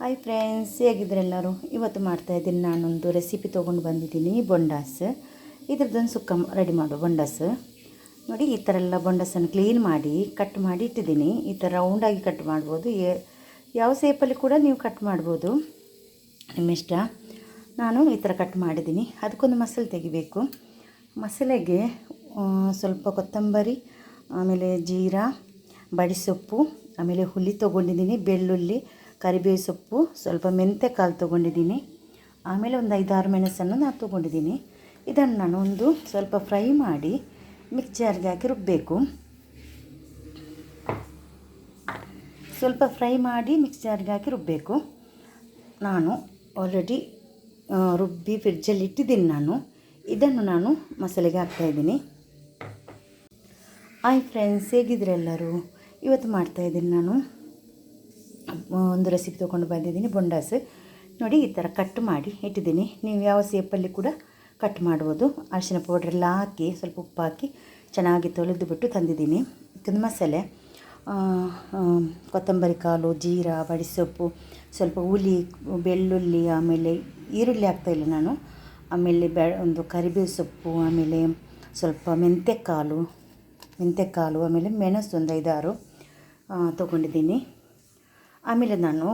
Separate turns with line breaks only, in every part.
Hi friends ಹೇಗಿದ್ರೆಲ್ಲರೂ ಇವತ್ತು ಮಾಡ್ತಾಯಿದ್ದೀನಿ ನಾನೊಂದು ರೆಸಿಪಿ ತೊಗೊಂಡು ಬಂದಿದ್ದೀನಿ ಬೊಂಡಾಸ್ ಇದ್ರದ್ದೊಂದು ಸುಕ್ಕ ರೆಡಿ ಮಾಡು ಬೊಂಡಾಸ್ ನೋಡಿ, ಈ ಥರ ಎಲ್ಲ ಬೊಂಡಸನ್ನು ಕ್ಲೀನ್ ಮಾಡಿ ಕಟ್ ಮಾಡಿ ಇಟ್ಟಿದ್ದೀನಿ. ಈ ಥರ ರೌಂಡಾಗಿ ಕಟ್ ಮಾಡ್ಬೋದು. ಯಾವ ಸೇಪಲ್ಲಿ ಕೂಡ ನೀವು ಕಟ್ ಮಾಡ್ಬೋದು. ನಿಮ್ಮ ಇಷ್ಟ. ನಾನು ಈ ಥರ ಕಟ್ ಮಾಡಿದ್ದೀನಿ. ಅದಕ್ಕೊಂದು ಮಸಾಲೆ ತೆಗಿಬೇಕು. ಮಸಾಲೆಗೆ ಸ್ವಲ್ಪ ಕೊತ್ತಂಬರಿ, ಆಮೇಲೆ ಜೀರಾ, ಬಡಿಸೊಪ್ಪು, ಆಮೇಲೆ ಹುಳಿ ತೊಗೊಂಡಿದ್ದೀನಿ, ಬೆಳ್ಳುಳ್ಳಿ ಕರಿಬೇವು ಸೊಪ್ಪು, ಸ್ವಲ್ಪ ಮೆಂತ್ಯ ಕಾಳು ತೊಗೊಂಡಿದ್ದೀನಿ. ಆಮೇಲೆ ಒಂದು ಐದಾರು ಮೆಣಸನ್ನು ನಾನು ತೊಗೊಂಡಿದ್ದೀನಿ. ಇದನ್ನು ನಾನು ಒಂದು ಸ್ವಲ್ಪ ಫ್ರೈ ಮಾಡಿ ಮಿಕ್ಸರ್ಗೆ ಹಾಕಿ ರುಬ್ಬಬೇಕು ಸ್ವಲ್ಪ ಫ್ರೈ ಮಾಡಿ ಮಿಕ್ಸರ್ಗೆ ಹಾಕಿ ರುಬ್ಬಬೇಕು ನಾನು ಆಲ್ರೆಡಿ ರುಬ್ಬಿ ಫ್ರಿಡ್ಜಲ್ಲಿ ಇಟ್ಟಿದ್ದೀನಿ ನಾನು. ಇದನ್ನು ನಾನು ಮಸಾಲೆಗೆ ಹಾಕ್ತಾಯಿದ್ದೀನಿ ಆಯ್ ಫ್ರೆಂಡ್ಸ್ ಹೇಗಿದ್ರೆಲ್ಲರೂ ಇವತ್ತು ಮಾಡ್ತಾಯಿದ್ದೀನಿ ನಾನು. ಒಂದು ರೆಸಿಪಿ ತೊಗೊಂಡು ಬಂದಿದ್ದೀನಿ ಬೊಂಡಾಸ್ ನೋಡಿ ಈ ಥರ ಕಟ್ ಮಾಡಿ ಇಟ್ಟಿದ್ದೀನಿ. ನೀವು ಯಾವ ಸೇಪಲ್ಲಿ ಕೂಡ ಕಟ್ ಮಾಡ್ಬೋದು. ಅರಿಶಿನ ಪೌಡ್ರೆಲ್ಲ ಹಾಕಿ, ಸ್ವಲ್ಪ ಉಪ್ಪು ಹಾಕಿ ಚೆನ್ನಾಗಿ ತೊಳೆದು ಬಿಟ್ಟು ತಂದಿದ್ದೀನಿ. ಇದನ್ನು ಮಸಾಲೆ. ಕೊತ್ತಂಬರಿ ಕಾಳು, ಜೀರಾ, ಬಡಿಸೊಪ್ಪು, ಸ್ವಲ್ಪ ಹುಳಿ, ಬೆಳ್ಳುಳ್ಳಿ, ಆಮೇಲೆ ಈರುಳ್ಳಿ ಹಾಕ್ತಾಯಿಲ್ಲ ನಾನು. ಆಮೇಲೆ ಬೆ, ಒಂದು ಕರಿಬೇವು ಸೊಪ್ಪು, ಆಮೇಲೆ ಸ್ವಲ್ಪ ಮೆಂತ್ಯಕಾಳು ಮೆಂತ್ಯಕಾಳು ಆಮೇಲೆ ಮೆಣಸು ಒಂದು ಐದಾರು ತೊಗೊಂಡಿದ್ದೀನಿ. ಆಮೇಲೆ ನಾನು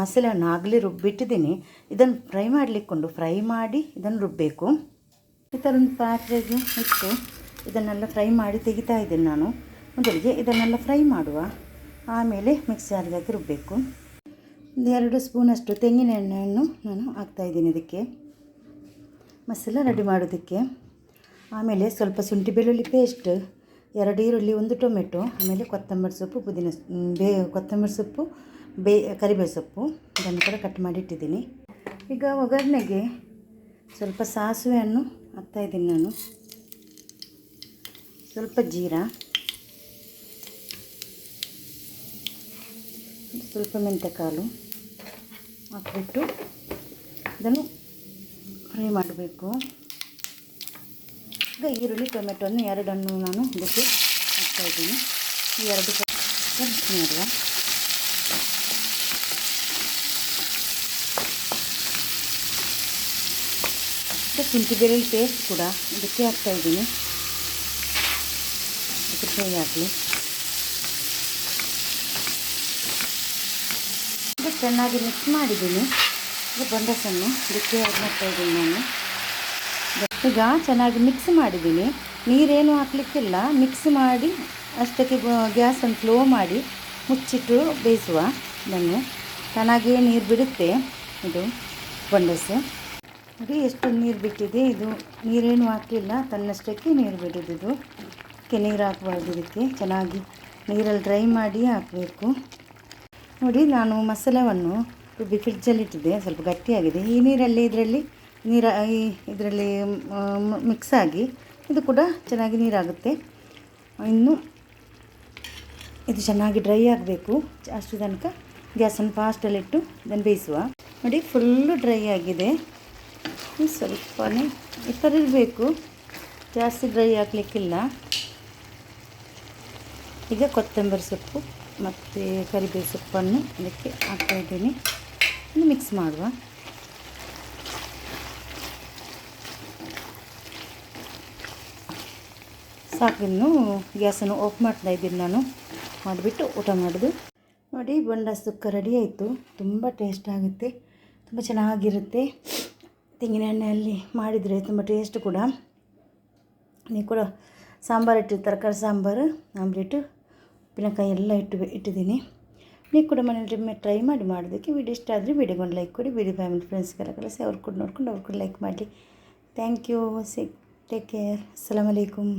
ಮಸಾಲೆಯನ್ನು ಆಗಲೇ ರುಬ್ಬಿಟ್ಟಿದ್ದೀನಿ. ಇದನ್ನು ಫ್ರೈ ಮಾಡಲಿಕ್ಕೊಂಡು ಫ್ರೈ ಮಾಡಿ ಇದನ್ನು ರುಬ್ಬಬೇಕು ಈ ಥರ ಒಂದು ಪಾತ್ರೆಗೆ ಇಟ್ಟು ಇದನ್ನೆಲ್ಲ ಫ್ರೈ ಮಾಡಿ ತೆಗಿತಾ ಇದ್ದೀನಿ ನಾನು. ಮೊದಲಿಗೆ ಇದನ್ನೆಲ್ಲ ಫ್ರೈ ಮಾಡುವ. ಆಮೇಲೆ ಮಿಕ್ಸಿಯಲ್ಲಿ ಹಾಕಿ ರುಬ್ಬಬೇಕು ಒಂದು ಎರಡು ಸ್ಪೂನಷ್ಟು ತೆಂಗಿನ ಎಣ್ಣೆಯನ್ನು ನಾನು ಹಾಕ್ತಾಯಿದ್ದೀನಿ ಇದಕ್ಕೆ. ಮಸಾಲ ರೆಡಿ ಮಾಡೋದಕ್ಕೆ. ಆಮೇಲೆ ಸ್ವಲ್ಪ ಶುಂಠಿ ಬೆಳ್ಳುಳ್ಳಿ ಪೇಸ್ಟ್ ಎರಡು ಈರುಳ್ಳಿ, ಒಂದು ಟೊಮೆಟೊ, ಆಮೇಲೆ ಕೊತ್ತಂಬರಿ ಸೊಪ್ಪು, ಪುದೀನ, ಬೇ, ಕೊತ್ತಂಬರಿ ಸೊಪ್ಪು ಬೇ ಕರಿಬೇವು ಸೊಪ್ಪು, ಇದನ್ನು ಕೂಡ ಕಟ್ ಮಾಡಿ ಇಟ್ಟಿದ್ದೀನಿ. ಈಗ ಒಗ್ಗರಣೆಗೆ ಸ್ವಲ್ಪ ಸಾಸಿವೆ ಹಣ್ಣು ಹಾಕ್ತಾಯಿದ್ದೀನಿ ನಾನು. ಸ್ವಲ್ಪ ಜೀರಾ, ಸ್ವಲ್ಪ ಮೆಂತ್ಯಕಾಳು ಹಾಕ್ಬಿಟ್ಟು ಇದನ್ನು ಫ್ರೈ ಮಾಡಬೇಕು. ಈಗ ಈರುಳ್ಳಿ ಟೊಮೆಟೊನ್ನು ಎರಡನ್ನು ನಾನು ಇದಕ್ಕೆ ಹಾಕ್ತಾಯಿದ್ದೀನಿ ಈ ಎರಡು ಮಾಡುವ. ಶುಂಠಿ ಬೆಳ್ಳುಳ್ಳಿ ಪೇಸ್ಟ್ ಕೂಡ ಇದಕ್ಕೆ ಹಾಕ್ತಾಯಿದ್ದೀನಿ ಇದಕ್ಕೆ ಫ್ರೈ ಹಾಕಲಿ ಇದು ಚೆನ್ನಾಗಿ ಮಿಕ್ಸ್ ಮಾಡಿದ್ದೀನಿ. ಇದು ಬೊಂಡಸನ್ನು ಇದಕ್ಕೆ ಮಾಡ್ತಾಯಿದ್ದೀನಿ ನಾನು. ಈಗ ಚೆನ್ನಾಗಿ ಮಿಕ್ಸ್ ಮಾಡಿದ್ದೀನಿ. ನೀರೇನು ಹಾಕ್ಲಿಕ್ಕಿಲ್ಲ. ಮಿಕ್ಸ್ ಮಾಡಿ ಅಷ್ಟಕ್ಕೆ ಗ್ಯಾಸನ್ನು ಫ್ಲೋ ಮಾಡಿ ಮುಚ್ಚಿಟ್ಟು ಬೇಯಿಸುವ. ನಾನು ಚೆನ್ನಾಗಿ ನೀರು ಬಿಡುತ್ತೆ. ಇದು ಬೊಂಡಸು ನೋಡಿ ಎಷ್ಟು ನೀರು ಬಿಟ್ಟಿದೆ ಇದು. ನೀರೇನು ಹಾಕಿಲ್ಲ, ತನ್ನಷ್ಟಕ್ಕೆ ನೀರು ಇದು. ಇದಕ್ಕೆ ನೀರು ಹಾಕಬಾರ್ದು ಇದಕ್ಕೆ. ಚೆನ್ನಾಗಿ ನೀರಲ್ಲಿ ಡ್ರೈ ಮಾಡಿ ಹಾಕಬೇಕು. ನೋಡಿ, ನಾನು ಮಸಾಲವನ್ನು ರುಬ್ಬಿ ಫ್ರಿಡ್ಜಲ್ಲಿ ಇಟ್ಟಿದ್ದೆ. ಸ್ವಲ್ಪ ಗಟ್ಟಿಯಾಗಿದೆ. ಈ ನೀರಲ್ಲಿ, ಇದರಲ್ಲಿ ನೀರ, ಈ ಇದರಲ್ಲಿ ಮಿಕ್ಸ್ ಆಗಿ ಇದು ಕೂಡ ಚೆನ್ನಾಗಿ ನೀರಾಗುತ್ತೆ. ಇನ್ನು ಇದು ಚೆನ್ನಾಗಿ ಡ್ರೈ ಆಗಬೇಕು. ಅಷ್ಟು ತನಕ ಗ್ಯಾಸನ್ನು ಫಾಸ್ಟಲ್ಲಿಟ್ಟು ಇದನ್ನು ಬೇಯಿಸುವ. ನೋಡಿ ಫುಲ್ಲು ಡ್ರೈ ಆಗಿದೆ. ಸ್ವಲ್ಪನೇ ಈ ಥರ ಇರಬೇಕು. ಜಾಸ್ತಿ ಡ್ರೈ ಆಗಲಿಕ್ಕಿಲ್ಲ. ಈಗ ಕೊತ್ತಂಬರಿ ಸೊಪ್ಪು ಮತ್ತು ಕರಿಬೇವು ಸೊಪ್ಪನ್ನು ಅದಕ್ಕೆ ಹಾಕ್ತಾ ಇದ್ದೀನಿ. ಇನ್ನು ಮಿಕ್ಸ್ ಮಾಡುವ. ಸಾಕಿನ್ನು ಗ್ಯಾಸನ್ನು ಆಫ್ ಮಾಡ್ತಾ ಇದ್ದೀನಿ ನಾನು. ಮಾಡಿಬಿಟ್ಟು ಊಟ ಮಾಡೋದು. ನೋಡಿ ಬೊಂಡ ಸುಕ್ಕ ರೆಡಿ ಆಯಿತು. ತುಂಬ ಟೇಸ್ಟ್ ಆಗುತ್ತೆ. ತುಂಬ ಚೆನ್ನಾಗಿರುತ್ತೆ. ತೆಂಗಿನ ಎಣ್ಣೆಯಲ್ಲಿ ಮಾಡಿದರೆ ತುಂಬ ಟೇಸ್ಟ್ ಕೂಡ. ನೀವು ಕೂಡ ಸಾಂಬಾರು ಇಟ್ಟು ತರಕಾರಿ ಸಾಂಬಾರು, ಆಮ್ಲೆಟು, ಉಪ್ಪಿನಕಾಯಿ ಎಲ್ಲ ಇಟ್ಟು ಇಟ್ಟಿದ್ದೀನಿ. ನೀವು ಕೂಡ ಮನೇಲಿ ಟ್ರೈ ಮಾಡಿ ಮಾಡೋದಕ್ಕೆ ವಿಡಿಯೋ ಇಷ್ಟ ಆದರೆ ವಿಡಿಯೋಗೊಂದು ಲೈಕ್ ಕೊಡಿ. ವಿಡಿಯೋ ಫ್ಯಾಮಿಲಿ ಫ್ರೆಂಡ್ಸ್ಗೆಲ್ಲ ಕಳಿಸಿ ಅವ್ರು ಕೂಡ ನೋಡ್ಕೊಂಡು ಅವ್ರು ಕೂಡ ಲೈಕ್ ಮಾಡಿ thank you see take care ಅಸ್ಸಲಾಮ್ ಅಲೈಕುಮ್